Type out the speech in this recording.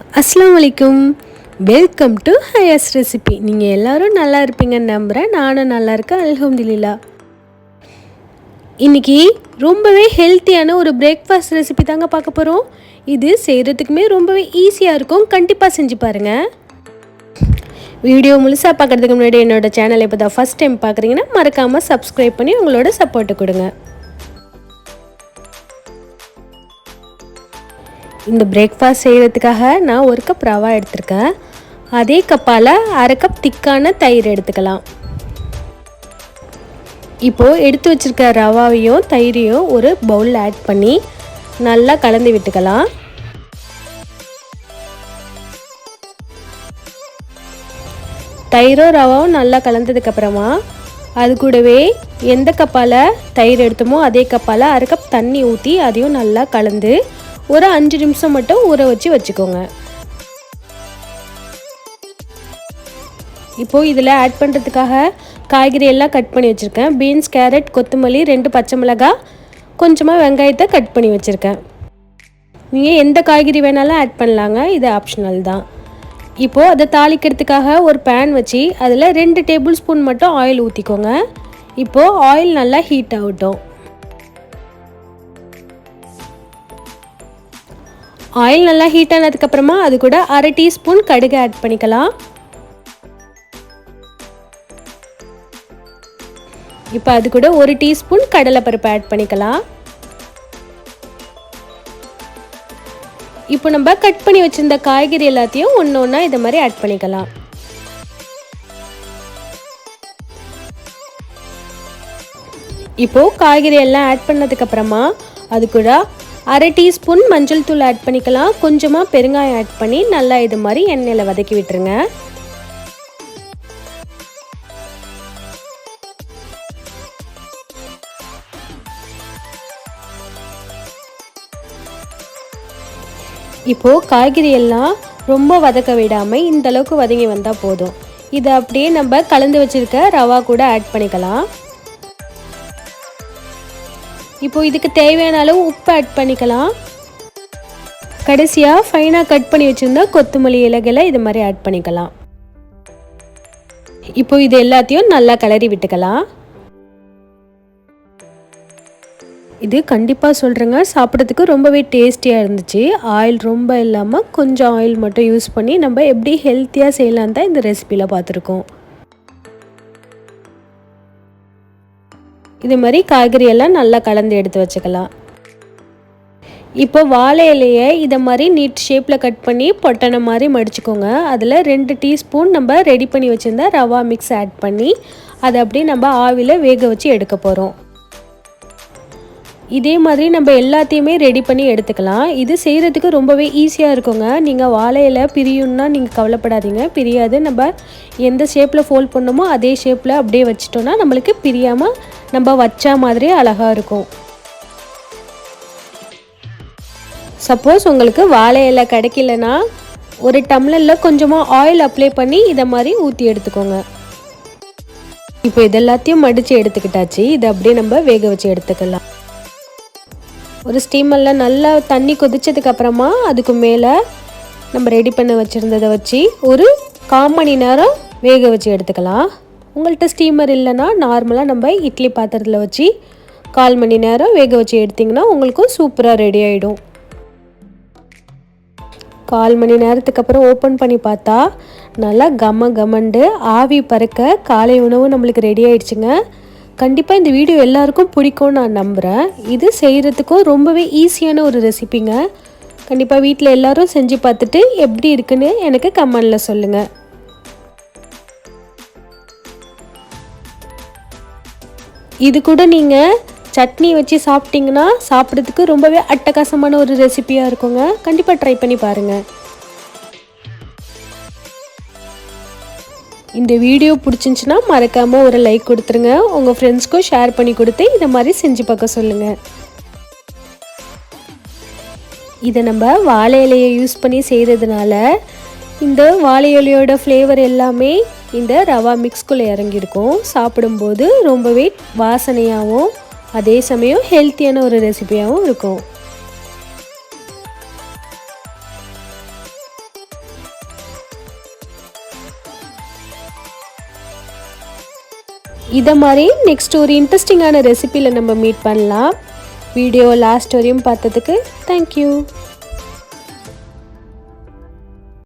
அஸ்லாம் வலைக்கும் welcome to Hiace recipe நீங்கள் எல்லாரும் நல்லா இருப்பீங்கன்னு நம்புகிறேன் நானும் நல்லா இருக்கேன். அல்ஹம்துலில்லா. இன்றைக்கி ரொம்பவே ஹெல்த்தியான ஒரு பிரேக்ஃபாஸ்ட் ரெசிபி தாங்க பார்க்க போகிறோம் இது செய்கிறதுக்குமே ரொம்பவே ஈஸியாக இருக்கும். கண்டிப்பாக செஞ்சு பாருங்கள் வீடியோ முழுசாக பார்க்குறதுக்கு முன்னாடி என்னோடய சேனலை இப்போ தான் ஃபஸ்ட் டைம் பார்க்குறீங்கன்னா மறக்காமல் சப்ஸ்கிரைப் பண்ணி உங்களோட சப்போர்ட்டை கொடுங்க. இந்த பிரேக்ஃபாஸ்ட் செய்கிறதுக்காக நான் ஒரு கப் ரவா எடுத்திருக்கேன். அதே கப்பால் அரை கப் திக்கான தயிர் எடுத்துக்கலாம். இப்போது எடுத்து வச்சுருக்க ரவாவையும் தயிரையும் ஒரு பவுலில் ஆட் பண்ணி நல்லா கலந்து விட்டுக்கலாம். தயிரும் ரவாவும் நல்லா கலந்ததுக்கப்புறமா அது கூடவே எந்த கப்பால் தயிர் எடுத்தோமோ அதே கப்பால் அரை கப் தண்ணி ஊற்றி அதையும் நல்லா கலந்து ஒரு அஞ்சு நிமிஷம் மட்டும் ஊற வச்சு வச்சுக்கோங்க. இப்போது இதில் ஆட் பண்ணுறதுக்காக காய்கறி எல்லாம் கட் பண்ணி வச்சுருக்கேன். பீன்ஸ் கேரட் கொத்தமல்லி ரெண்டு பச்சை மிளகாய் கொஞ்சமாக வெங்காயத்தை கட் பண்ணி வச்சுருக்கேன். நீங்கள் எந்த காய்கறி வேணாலும் ஆட் பண்ணலாங்க. இது ஆப்ஷனல் தான். இப்போது அதை தாளிக்கிறதுக்காக ஒரு பேன் வச்சு அதில் ரெண்டு டேபிள் ஸ்பூன் மட்டும் ஆயில் ஊற்றிக்கோங்க இப்போது ஆயில் நல்லா ஹீட் ஆகட்டும். ஆயில் நல்லா ஹீட் ஆனதுக்கப்புறமா அது கூட அரை டீஸ்பூன் கடுகு ஆட் பண்ணிக்கலாம். இப்போ அது கூட ஒரு டீஸ்பூன் கடலைப்பருப்பு ஆட் பண்ணிக்கலாம். இப்போ நம்ம கட் பண்ணி வச்சுருந்த காய்கறி எல்லாத்தையும் ஒன்று ஒன்றா இதை மாதிரி ஆட் பண்ணிக்கலாம். இப்போது காய்கறி எல்லாம் ஆட் பண்ணதுக்கப்புறமா அது கூட அரை டீஸ்பூன் மஞ்சள் தூள் ஆட் பண்ணிக்கலாம். கொஞ்சமாக பெருங்காயம் ஆட் பண்ணி நல்லா இது மாதிரி எண்ணெயில் வதக்கி விட்டுருங்க. இப்போது காய்கறி எல்லாம் ரொம்ப வதக்க விடாமல் இந்த அளவுக்கு வதங்கி வந்தால் போதும். இதை அப்படியே நம்ம கலந்து வச்சுருக்க ரவா கூட ஆட் பண்ணிக்கலாம். இப்போ இதுக்கு தேவையான அளவு உப்பு ஆட் பண்ணிக்கலாம். கடைசியாக ஃபைனாக கட் பண்ணி வச்சுருந்தா கொத்தமல்லி இலைகளை இது மாதிரி ஆட் பண்ணிக்கலாம். இப்போ இது எல்லாத்தையும் நல்லா கிளறி விட்டுக்கலாம். இது கண்டிப்பாக சொல்கிறேங்க சாப்பிட்றதுக்கு ரொம்பவே டேஸ்டியாக இருந்துச்சு. ஆயில் ரொம்ப இல்லாமல் கொஞ்சம் ஆயில் மட்டும் யூஸ் பண்ணி நம்ம எப்படி ஹெல்த்தியாக செய்யலான்னு தான் இந்த ரெசிபியில் பார்த்துருக்கோம். இது மாதிரி காய்கறி எல்லாம் நல்லா கலந்து எடுத்து வச்சுக்கலாம். இப்போ வாழை இலையை இதை மாதிரி நீட் ஷேப்பில் கட் பண்ணி பொட்டனை மாதிரி மடிச்சுக்கோங்க. அதில் ரெண்டு டீஸ்பூன் நம்ம ரெடி பண்ணி வச்சுருந்தா ரவா மிக்ஸ் ஆட் பண்ணி அதை அப்படியே நம்ம ஆவியில் வேக வச்சு எடுக்க போகிறோம் இதே மாதிரி நம்ம எல்லாத்தையுமே ரெடி பண்ணி எடுத்துக்கலாம். இது செய்கிறதுக்கு ரொம்பவே ஈஸியாக இருக்குங்க. நீங்கள் வாழையில் பிரியும்னா நீங்கள் கவலைப்படாதீங்க. பிரியாது. நம்ம எந்த ஷேப்பில் ஃபோல்ட் பண்ணோமோ அதே ஷேப்பில் அப்படியே வச்சிட்டோன்னா நம்மளுக்கு பிரியாமல் நம்ம வச்சா மாதிரி அழகாக இருக்கும். சப்போஸ் உங்களுக்கு வாழை இலை கிடைக்கலனா ஒரு டம்ளரில் கொஞ்சமாக ஆயில் அப்ளை பண்ணி இதை மாதிரி ஊற்றி எடுத்துக்கோங்க. இப்போ இதெல்லாத்தையும் மடித்து எடுத்துக்கிட்டாச்சு. இதை அப்படியே நம்ம வேக வச்சு எடுத்துக்கலாம். ஒரு ஸ்டீமரில் நல்லா தண்ணி கொதிச்சதுக்கு அப்புறமா அதுக்கு மேலே நம்ம ரெடி பண்ண வச்சுருந்ததை வச்சு ஒரு கால் மணி நேரம் வேக வச்சு எடுத்துக்கலாம். உங்கள்கிட்ட ஸ்டீமர் இல்லைன்னா நார்மலாக நம்ம இட்லி பாத்திரத்தில் வச்சு கால் மணி நேரம் வேக வச்சு எடுத்திங்கன்னா உங்களுக்கும் சூப்பராக ரெடி ஆகிடும் கால் மணி நேரத்துக்கு அப்புறம் ஓப்பன் பண்ணி பார்த்தா நல்லா கம கமண்டு ஆவி பறக்க காலை உணவு நம்மளுக்கு ரெடி ஆயிடுச்சுங்க. கண்டிப்பாக இந்த வீடியோ எல்லாருக்கும் பிடிக்கும்னு நான் நம்புகிறேன் இது செய்கிறதுக்கும் ரொம்பவே ஈஸியான ஒரு ரெசிபிங்க. கண்டிப்பாக வீட்டில் எல்லோரும் செஞ்சு பார்த்துட்டு எப்படி இருக்குன்னு எனக்கு கமெண்டில் சொல்லுங்கள் இது கூட நீங்கள் சட்னி வச்சு சாப்பிட்டீங்கன்னா சாப்பிட்றதுக்கு ரொம்பவே அட்டகாசமான ஒரு ரெசிபியாக இருக்குங்க. கண்டிப்பாக ட்ரை பண்ணி பாருங்கள் இந்த வீடியோ பிடிச்சிருந்துச்சின்னா மறக்காமல் ஒரு லைக் கொடுத்துருங்க. உங்கள் ஃப்ரெண்ட்ஸ்க்கும் ஷேர் பண்ணி கொடுத்து இதை மாதிரி செஞ்சு பார்க்க சொல்லுங்கள் இதை நம்ம வாழை இலையை யூஸ் பண்ணி செய்கிறதுனால இந்த வாழை இலையோட ஃப்ளேவர் எல்லாமே இந்த ரவா மிக்ஸ்குள்ளே இறங்கியிருக்கும். சாப்பிடும்போது ரொம்பவே வாசனையாகவும் அதே சமயம் ஹெல்த்தியான ஒரு ரெசிபியாகவும் இருக்கும். இதை மாதிரி நெக்ஸ்ட் ஒரு இன்ட்ரெஸ்டிங்கான ரெசிப்பியில் நம்ம மீட் பண்ணலாம். வீடியோ லாஸ்ட் வரையும் பார்த்ததுக்கு தேங்க்யூ